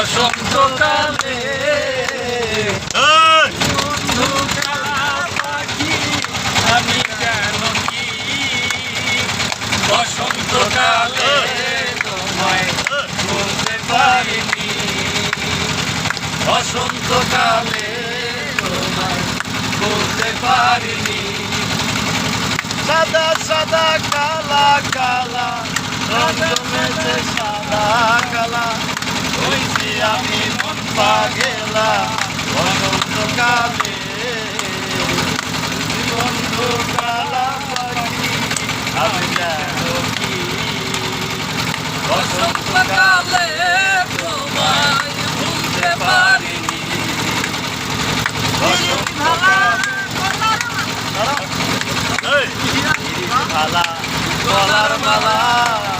বসন্তকালে আমি কেন কি? বসন্তকালে তোমায় বলতে পারিনি। বসন্তকালে তোমায় বলতে পারিনি। সাদা সাদা কালা কালা রং জমেছে সাদা কালা। আমি মন পাগেলা বসন্তকালে বন্ধু কালা পাখি আমি কেন কি? বসন্তকালে তোমায় ভুলতে পারিনি। মালা গলার মালা।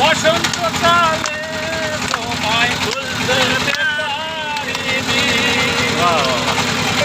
বসন্তকালে তোমায় ভুল